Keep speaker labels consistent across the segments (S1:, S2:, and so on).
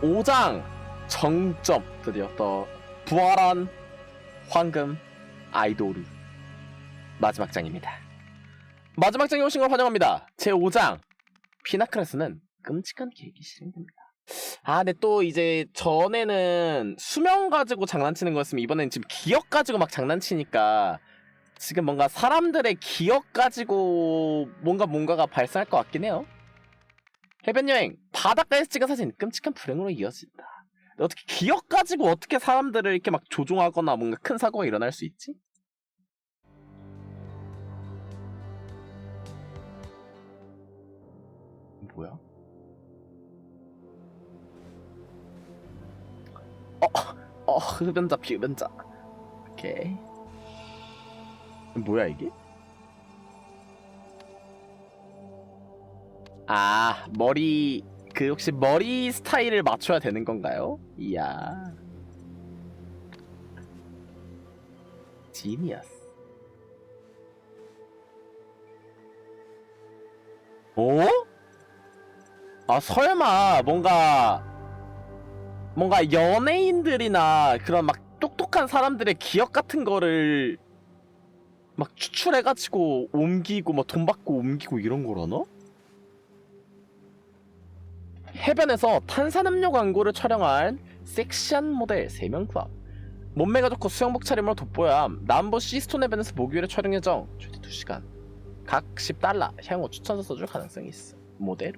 S1: 5장 정점 드디어 또 부활한 황금 아이돌 마지막 장입니다. 마지막 장에 오신 걸 환영합니다. 제 5장 피나크레스는 끔찍한 계획이 실행됩니다. 아, 근데 또 이제 전에는 수명 가지고 장난치는 거였으면 이번엔 지금 기억 가지고 막 장난치니까 지금 뭔가 사람들의 기억 가지고 뭔가 뭔가가 발생할 것 같긴 해요. 해변 여행 바닷가에서 찍은 사진 끔찍한 불행으로 이어진다. 어떻게 기억 가지고 어떻게 사람들을 이렇게 막 조종하거나 뭔가 큰 사고가 일어날 수 있지? 뭐야? 어, 어, 흡연자 비흡연자. 오케이. 뭐야 이게? 아 머리 그 혹시 머리 스타일을 맞춰야 되는 건가요? 이야 지니어스 어? 아 설마 뭔가 뭔가 연예인들이나 그런 막 똑똑한 사람들의 기억 같은 거를 막 추출해가지고 옮기고 막 돈 받고 옮기고 이런 거라나? 해변에서 탄산음료 광고를 촬영한 섹시한 모델 3명 구합 몸매가 좋고 수영복 차림으로 돋보여 남부 시스톤 해변에서 목요일에 촬영 예정. 최대 2시간. 각 10달러. 향후 추천서 써줄 가능성이 있어. 모델?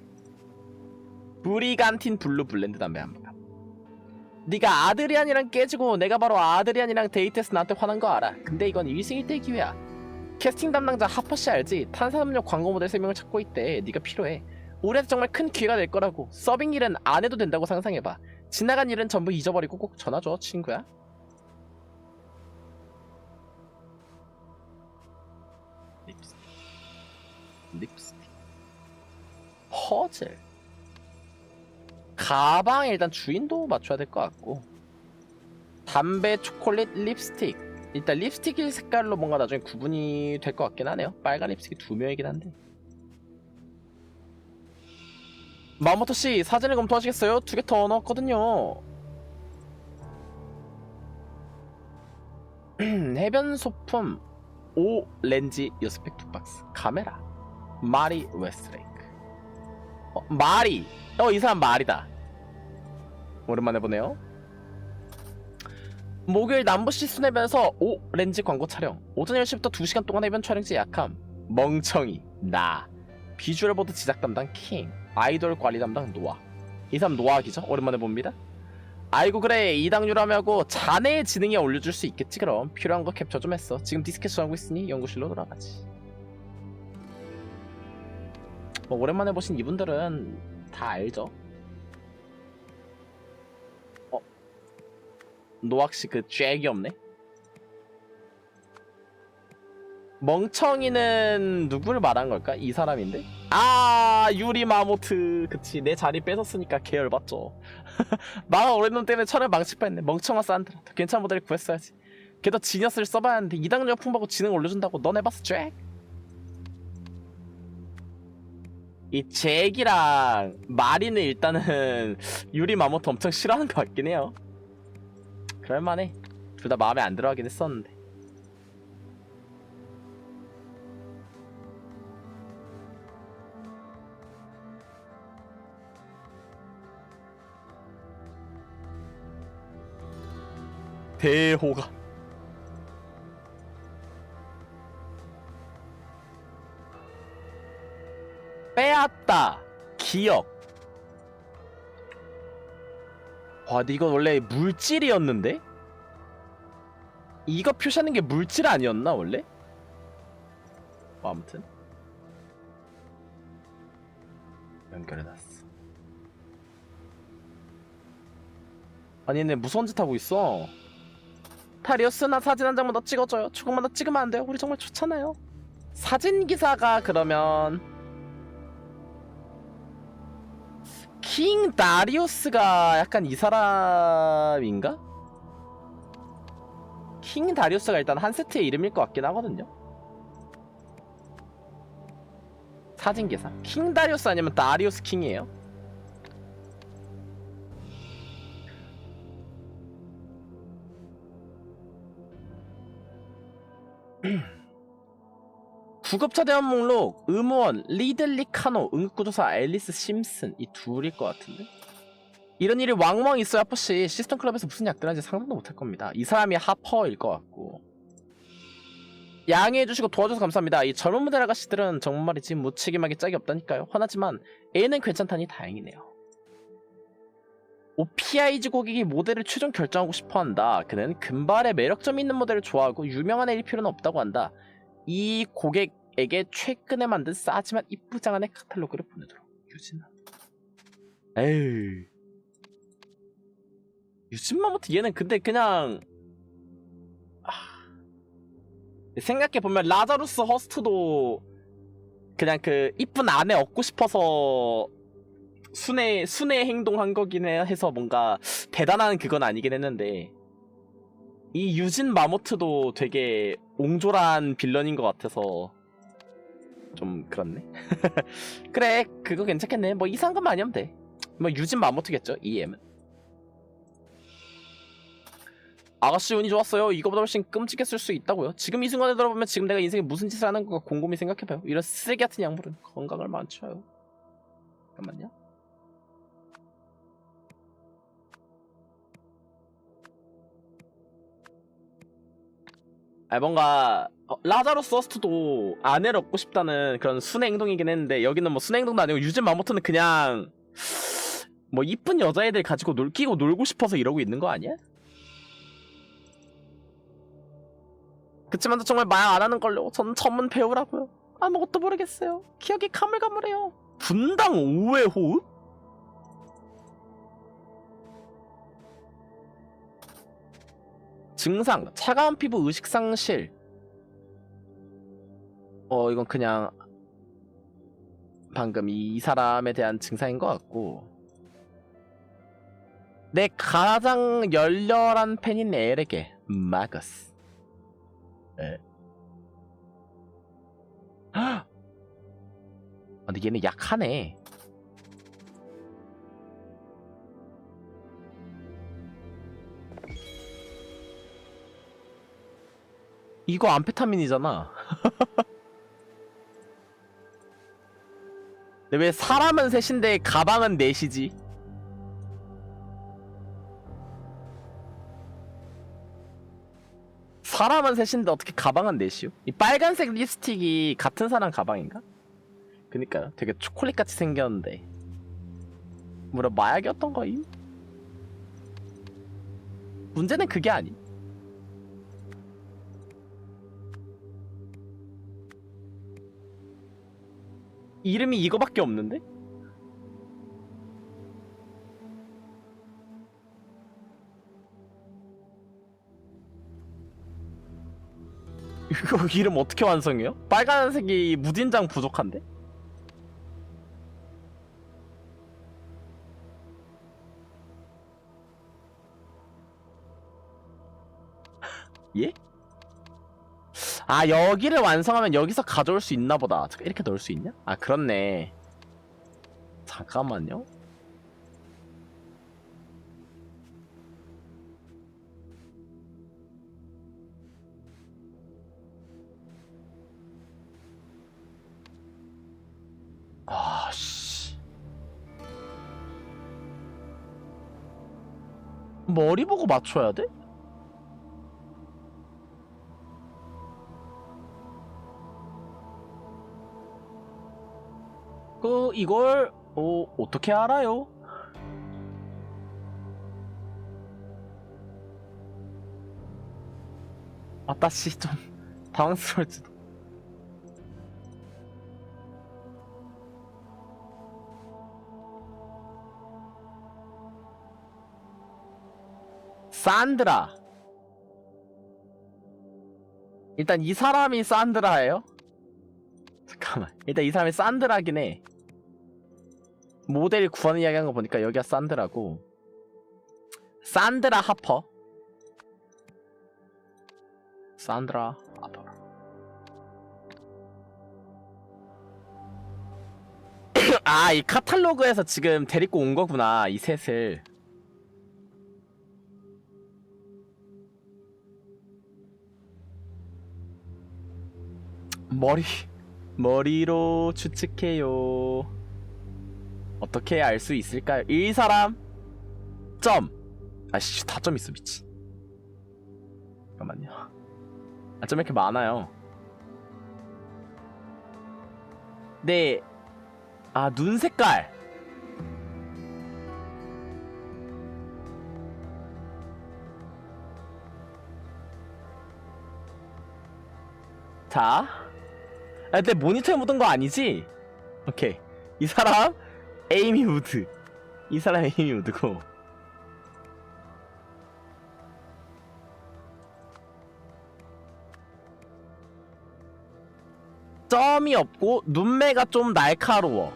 S1: 브리간틴 블루 블렌드 담배 한병 네가 아드리안이랑 깨지고 내가 바로 아드리안이랑 데이트해서 나한테 화난 거 알아. 근데 이건 일생일대 기회야. 캐스팅 담당자 하퍼씨 알지? 탄산음료 광고 모델 3명을 찾고 있대. 네가 필요해 우리한테 정말 큰 기회가 될 거라고. 서빙 일은 안 해도 된다고 상상해봐. 지나간 일은 전부 잊어버리고 꼭 전화줘 친구야. 립스틱. 립스틱. 허젤 가방 일단 주인도 맞춰야 될 것 같고. 담배 초콜릿 립스틱. 일단 립스틱 색깔로 뭔가 나중에 구분이 될 것 같긴 하네요. 빨간 립스틱이 두 명이긴 한데 마모토 씨 사진을 검토하시겠어요? 두 개 더 넣었거든요. 해변 소품 5 렌즈 요스펙 두 박스 카메라. 마리 웨스트레이크. 어, 마리. 어 이 사람 마리다. 오랜만에 보네요. 목요일 남부시 순해변에서 5 렌즈 광고 촬영. 오전 10시부터 2시간 동안 해변 촬영지 약함. 멍청이 나. 비주얼 보드 제작 담당 킹 아이돌 관리 담당 노아 이 사람 노아 기죠? 오랜만에 봅니다 아이고 그래 이당유라며고 자네의 지능에 올려줄 수 있겠지 그럼 필요한 거 캡처 좀 했어 지금 디스켓 하고 있으니 연구실로 돌아가지 뭐 오랜만에 보신 이분들은 다 알죠 어? 노악씨 그 잭이 없네 멍청이는 누구를 말한 걸까? 이 사람인데? 아 유리 마모트. 그치 내 자리 뺏었으니까 계열받죠. 마가 오래놈 때문에 철을 망칠 뻔했네 멍청한 산드라. 더 괜찮은 모델을 구했어야지. 걔도 지니어스를 써봐야 하는데 이당력 풍부하고 지능 올려준다고 넌 해봤어 잭? 이 잭이랑 마리는 일단은 유리 마모트 엄청 싫어하는 것 같긴 해요. 그럴만해. 둘 다 마음에 안 들어 하긴 했었는데 대호가. 빼앗다. 기억. 와 근데 이건 원래 물질이었는데? 이거 표시하는 게 물질 아니었나 원래? 뭐 아무튼. 연결해놨어. 아니 얘네 무서운 짓 하고 있어 타리오스 나 사진 한 장만 더 찍어줘요. 조금만 더 찍으면 안 돼요? 우리 정말 좋잖아요. 사진 기사가 그러면 킹 다리우스가 약간 이 사람인가? 킹 다리우스가 일단 한 세트의 이름일 것 같긴 하거든요. 사진 기사. 킹 다리우스 아니면 다리우스 킹이에요 구급차 대원 목록 의무원 리들리 카노 응급구조사 앨리스 심슨. 이 둘일 것 같은데? 이런 일이 왕왕 있어야 퍼시 시스템 클럽에서 무슨 약들 하는지 상상도 못할 겁니다. 이 사람이 하퍼일 것 같고. 양해해주시고 도와줘서 감사합니다. 이 젊은 모델 아가씨들은 정말 이지 무책임하게 짝이 없다니까요. 화나지만 A는 괜찮다니 다행이네요 OPIG 고객이 모델을 최종 결정하고 싶어 한다. 그는 금발의 매력점 있는 모델을 좋아하고 유명한 애일 필요는 없다고 한다. 이 고객에게 최근에 만든 싸지만 이쁘장한의 카탈로그를 보내도록 유진아. 에이 유진마모트 얘는 근데 그냥 아... 생각해 보면 라자루스 허스트도 그냥 그 이쁜 아내 얻고 싶어서 순애 순애 행동한 거긴 해- 해서 뭔가 대단한 그건 아니긴 했는데 이 유진 마모트도 되게 옹졸한 빌런인 것 같아서 좀 그렇네. 그래 그거 괜찮겠네. 뭐 이상한 것만 아니면 돼. 뭐 유진 마모트겠죠. EM은. 아가씨 운이 좋았어요. 이거보다 훨씬 끔찍했을 수 있다고요. 지금 이 순간에 들어보면 지금 내가 인생에 무슨 짓을 하는 건가 곰곰이 생각해봐요. 이런 쓰레기 같은 약물은 건강을 망쳐요. 잠깐만요. 아 뭔가 어, 라자로스 서스트도 아내를 얻고 싶다는 그런 순애 행동이긴 했는데 여기는 뭐 순애 행동도 아니고 유진 마모트는 그냥 뭐 이쁜 여자애들 가지고 놀 끼고 놀고 싶어서 이러고 있는 거 아니야? 그치만 저 정말 말 안 하는 걸로 전 전문 배우라고요 아무것도 모르겠어요 기억이 가물가물해요 분당 5회 호흡? 증상 차가운 피부 의식 상실. 어 이건 그냥 방금 이 사람에 대한 증상인 것 같고. 내 가장 열렬한 팬인 엘에게 마거스. 에. 아 근데 얘는 약하네 이거 암페타민이잖아. 근데 왜 사람은 셋인데 가방은 넷이지? 사람은 셋인데 어떻게 가방은 넷이요? 이 빨간색 립스틱이 같은 사람 가방인가? 그니까요. 되게 초콜릿 같이 생겼는데. 뭐라 마약이었던 거임? 문제는 그게 아니. 이름이 이거밖에 없는데? 이거 이름 어떻게 완성해요? 빨간색이 무딘장 부족한데? 예? 아 여기를 완성하면 여기서 가져올 수 있나 보다 잠깐 이렇게 넣을 수 있냐? 아 그렇네 잠깐만요 아씨 머리 보고 맞춰야 돼? 그 이걸 어, 어떻게 알아요? 아따씨 좀 당황스러울지도 산드라 일단 이 사람이 산드라예요? 잠깐만 일단 이 사람이 산드라긴 해 모델 구하는 이야기 한 거 보니까 여기가 산드라고. 산드라 하퍼? 산드라 하퍼. 아 이 카탈로그에서 지금 데리고 온 거구나 이 셋을. 머리 머리로 추측해요. 어떻게 알 수 있을까요? 이 사람 점. 아씨 다 점 있어 미치. 잠깐만요. 아, 점 이렇게 많아요. 네. 아, 눈 색깔. 자. 아, 근데 모니터에 묻은 거 아니지? 오케이. 이 사람 에이미 우드. 이 사람 에이미 우드고. 점이 없고 눈매가 좀 날카로워.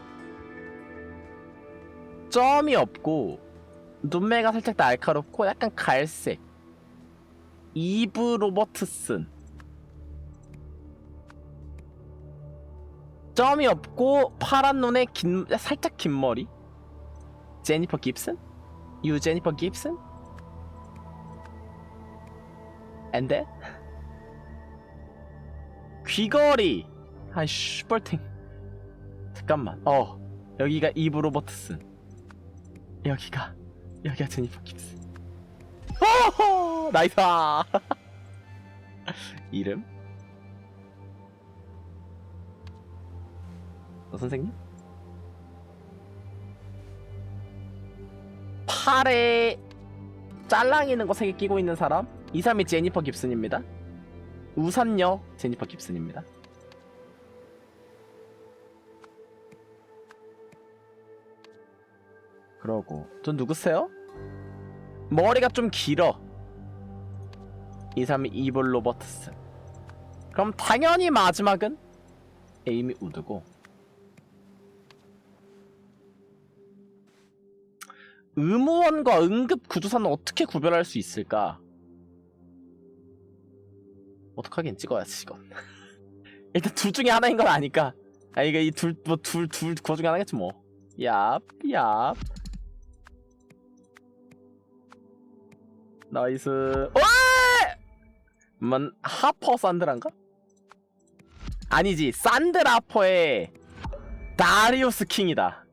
S1: 점이 없고 눈매가 살짝 날카롭고 약간 갈색. 이브 로버트슨. 점이 없고 파란 눈에 긴 살짝 긴 머리. 제니퍼 깁슨? 유 제니퍼 깁슨? Then? 귀걸이. 아이 슈벌팅. 잠깐만. 어 여기가 이브 로버트슨. 여기가 여기가 제니퍼 깁슨. 호호 나이스. 이름? 어, 선생님? 팔에 짤랑 있는 거 세 개 끼고 있는 사람? 이 사람이 제니퍼 깁슨입니다. 우산녀 제니퍼 깁슨입니다. 그러고 또 누구세요? 머리가 좀 길어. 이 사람이 이블 로버트슨. 그럼 당연히 마지막은 에이미 우드고. 의무원과 응급 구조사는 어떻게 구별할 수 있을까? 어떡하긴 찍어야지 이건. 일단 둘 중에 하나인 건 아니까. 아 이게 이 둘 뭐 둘 둘 그거 중에 하나겠지 뭐. 얍 얍. 나이스. 와! 만 하퍼 산드라인가? 아니지 산드라퍼의 다리우스 킹이다.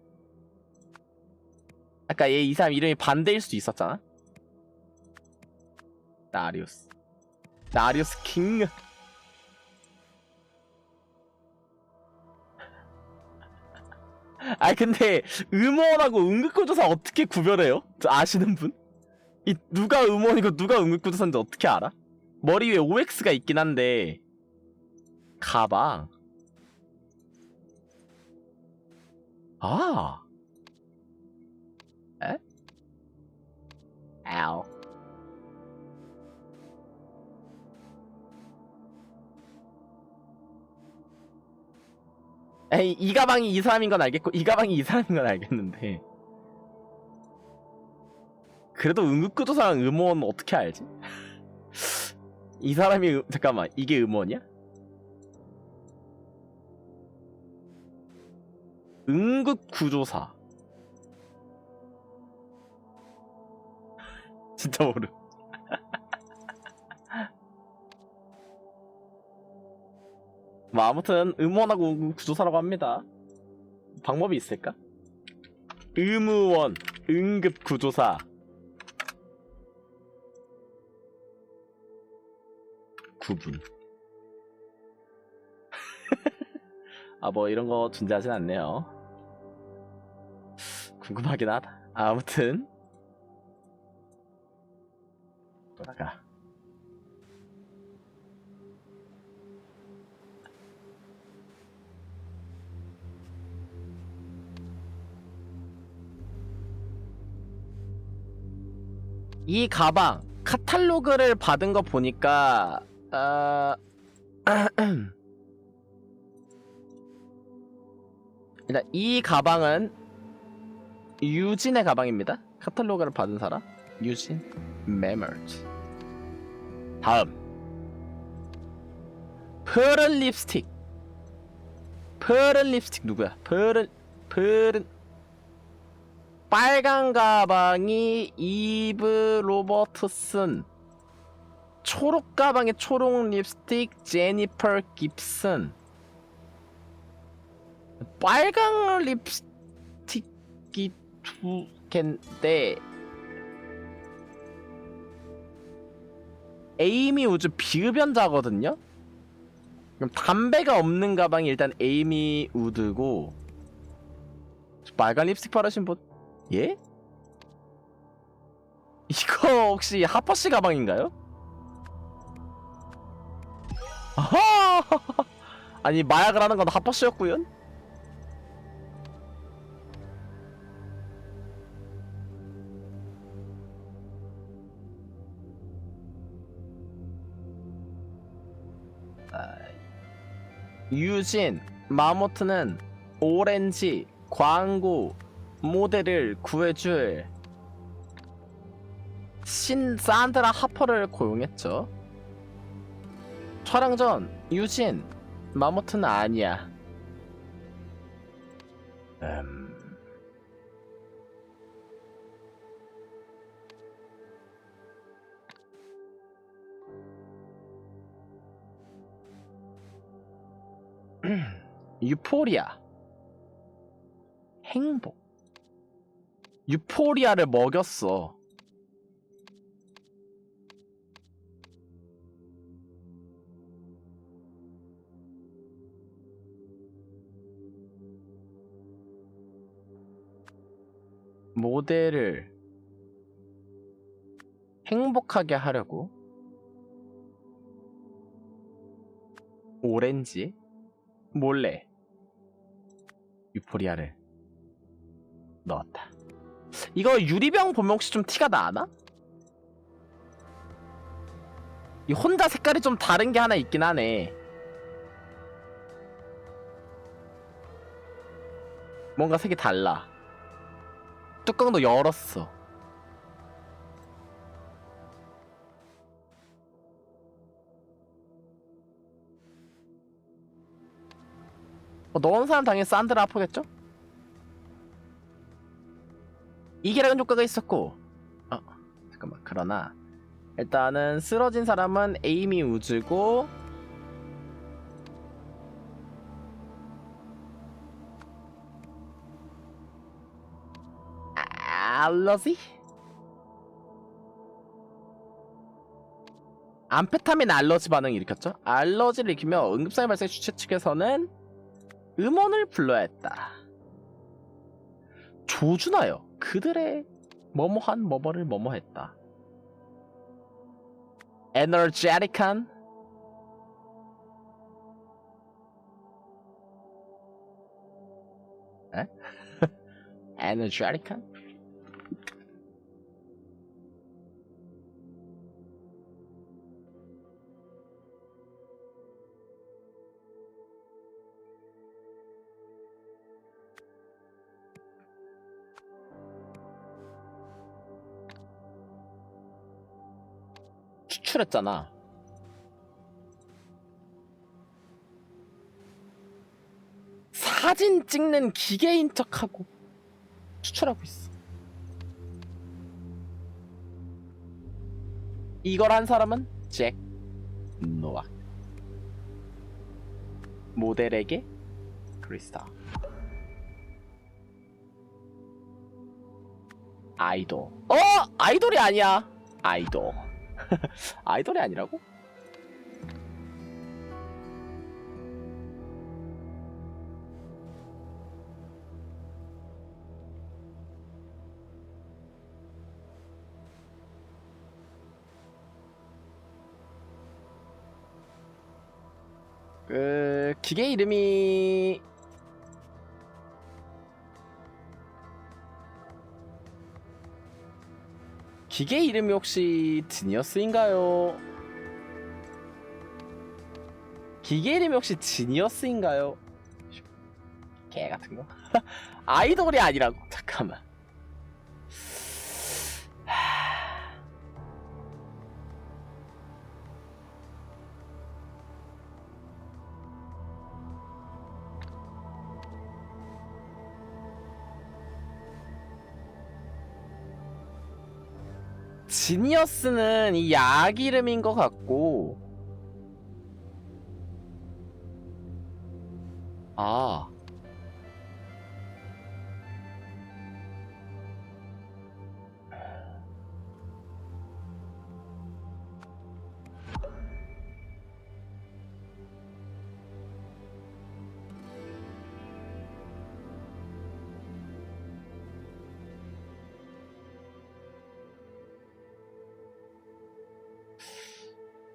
S1: 아까 얘 이 사람 이름이 반대일 수도 있었잖아. 다리우스. 다리우스 킹. 아 근데 음원하고 응급구조사 어떻게 구별해요? 저 아시는 분? 이 누가 음원이고 누가 응급구조사인지 어떻게 알아? 머리 위에 OX가 있긴 한데 가방. 아. 아우. 에이 이 가방이 이 사람인 건 알겠고 이 가방이 이 사람인 건 알겠는데 그래도 응급구조사랑 음원 어떻게 알지? 이 사람이 음- 잠깐만 이게 음원이야? 응급구조사 진짜 모르. 뭐 아무튼 음원하고 응급구조사라고 합니다. 방법이 있을까? 의무원 응급구조사 구분. 아 뭐 이런 거 존재하진 않네요. 궁금하긴 하다. 아무튼 돌아가. 이 가방 카탈로그를 받은 거 보니까 어... 일단 이 가방은 유진의 가방입니다. 카탈로그를 받은 사람 유진 메머즈. 다음 푸른 립스틱. 푸른 립스틱 누구야? 푸른 푸른 빨간 가방이 이브 로버트슨. 초록 가방에 초록 립스틱 제니퍼 깁슨. 빨강 립스틱이 두 개인데 에이미 우즈 비흡연자거든요? 그럼 담배가 없는 가방이 일단 에이미 우드고 빨간 립스틱 바르신 분 예? 이거 혹시 하퍼씨 가방인가요? 아하! 아니 마약을 하는 건 하퍼씨였구요? 유진 마모트는 오렌지 광고 모델을 구해줄 신 산드라 하퍼를 고용했죠. 촬영 전 유진 마모트는 아니야. 음... 유포리아. 행복. 유포리아를 먹였어. 모델을 행복하게 하려고? 오렌지 몰래 유포리아를 넣었다. 이거 유리병 보면 혹시 좀 티가 나나? 이 혼자 색깔이 좀 다른 게 하나 있긴 하네. 뭔가 색이 달라. 뚜껑도 열었어. 어, 넣은 사람 당연히 산드라 아프겠죠? 이계락은 효과가 있었고 어 잠깐만 그러나 일단은 쓰러진 사람은 에이미 우즈고 알러지? 암페타민 알러지 반응을 일으켰죠? 알러지를 일으키며 응급상해 발생 주최 측에서는 음원을 불러야 했다. 조준하여 그들의 뭐뭐한 뭐뭐를 뭐뭐했다. 에너제틱한 에? 에너제틱한? 추출했잖아. 사진 찍는 기계인 척하고 추출하고 있어. 이걸 한 사람은 잭 노악. 모델에게 크리스타. 아이돌. 어! 아이돌이 아니야. 아이돌. 아이돌이 아니라고? 그 기계 이름이 기계 이름이 혹시 지니어스인가요? 기계 이름이 혹시 지니어스인가요? 개 같은 거? 아이돌이 아니라고 잠깐만. 지니어스는 이 약 이름인 것 같고. 아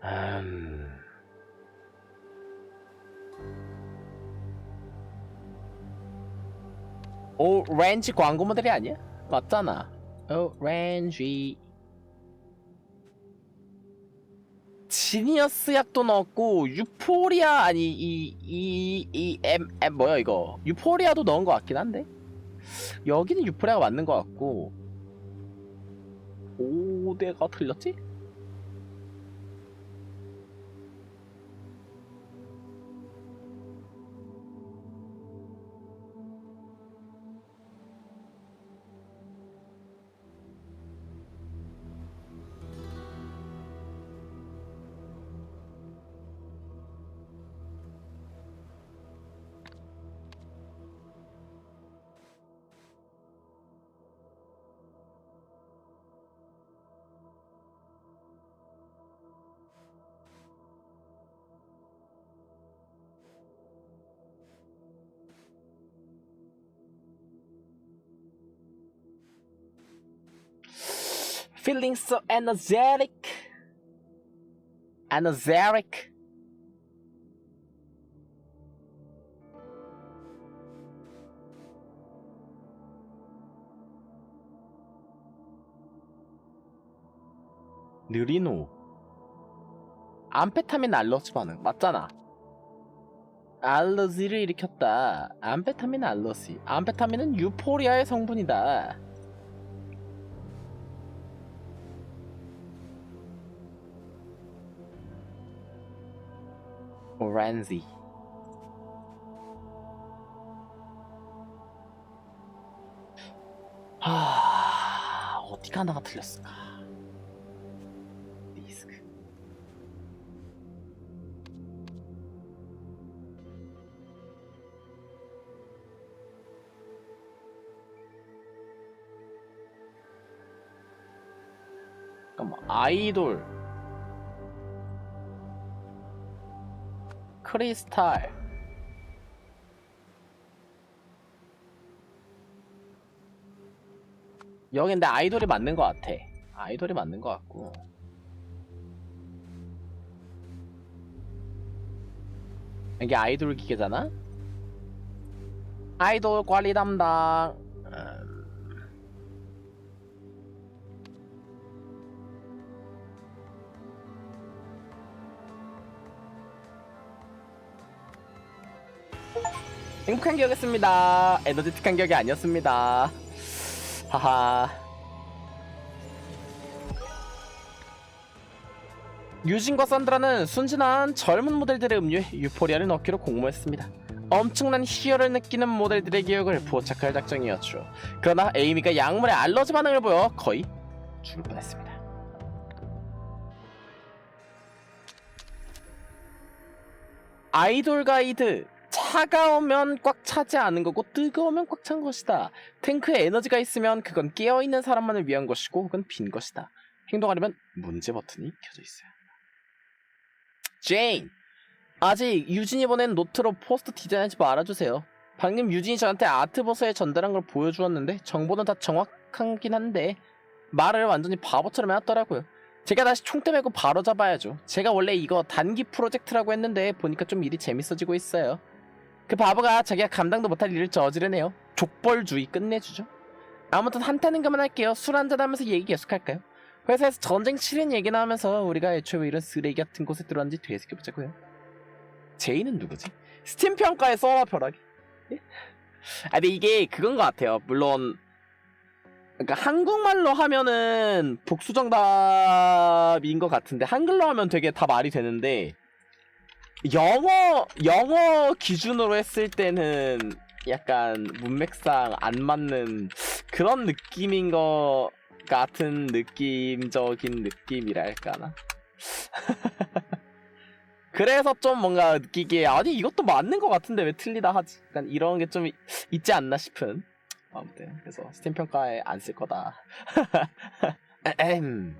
S1: 음... 오 렌지 광고 모델이 아니야? 맞잖아. 오 렌지. 지니어스 약도 넣었고 유포리아 아니 이 이이엠 뭐야 이거 유포리아도 넣은 것 같긴 한데 여기는 유포리아가 맞는 것 같고 5대가 틀렸지? Feeling so energetic. Energetic. 느리노. 암페타민 알러지 반응 맞잖아. 알러지를 일으켰다. 암페타민 알러지. 암페타민은 유포리아의 성분이다. 오렌지 하... 어디가 하나가 틀렸을까? 리스크. 잠깐만 아이돌 크리스탈. 여기 근데 아이돌이 맞는 것 같아. 아이돌이 맞는 것 같고. 이게 아이돌 기계잖아? 아이돌 관리 담당 행복한 기억이었습니다. 에너지틱한 기억이 아니었습니다. 하하. 유진과 산드라는 순진한 젊은 모델들의 음료에 유포리아를 넣기로 공모했습니다. 엄청난 희열을 느끼는 모델들의 기억을 포착할 작정이었죠. 그러나 에이미가 약물에 알러지 반응을 보여 거의 죽을 뻔했습니다. 아이돌 가이드 차가우면 꽉 차지 않은 거고 뜨거우면 꽉 찬 것이다. 탱크에 에너지가 있으면 그건 깨어있는 사람만을 위한 것이고 혹은 빈 것이다. 행동하려면 문제 버튼이 켜져 한다. 제인! 아직 유진이 보낸 노트로 포스트 디자인하지 말아주세요. 방금 유진이 저한테 아트버서에 전달한 걸 보여주었는데 정보는 다 정확하긴 한데 말을 완전히 바보처럼 해놨더라고요. 제가 다시 총대 메고 바로 잡아야죠. 제가 원래 이거 단기 프로젝트라고 했는데 보니까 좀 일이 재밌어지고 있어요. 그 바보가 자기가 감당도 못할 일을 저지르네요. 족벌주의 끝내주죠. 아무튼 한타는 그만할게요. 술 한잔 하면서 얘기 계속할까요? 회사에서 전쟁 치른 얘기 나오면서 우리가 애초에 왜 이런 쓰레기 같은 곳에 들어왔는지 되새겨보자고요. 제이는 누구지? 스팀 평가에 써와 벼락이. 예? 아 근데 이게 그건 것 같아요. 물론 그러니까 한국말로 하면은 복수 정답인 것 같은데 한글로 하면 되게 다 말이 되는데 영어 영어 기준으로 했을 때는 약간 문맥상 안 맞는 그런 느낌인 것 같은 느낌적인 느낌이랄까나. 그래서 좀 뭔가 느끼기에 아니 이것도 맞는 것 같은데 왜 틀리다 하지? 약간 이런 게 좀 있지 않나 싶은. 아무튼 그래서 스팀 평가에 안 쓸 거다. 에헴.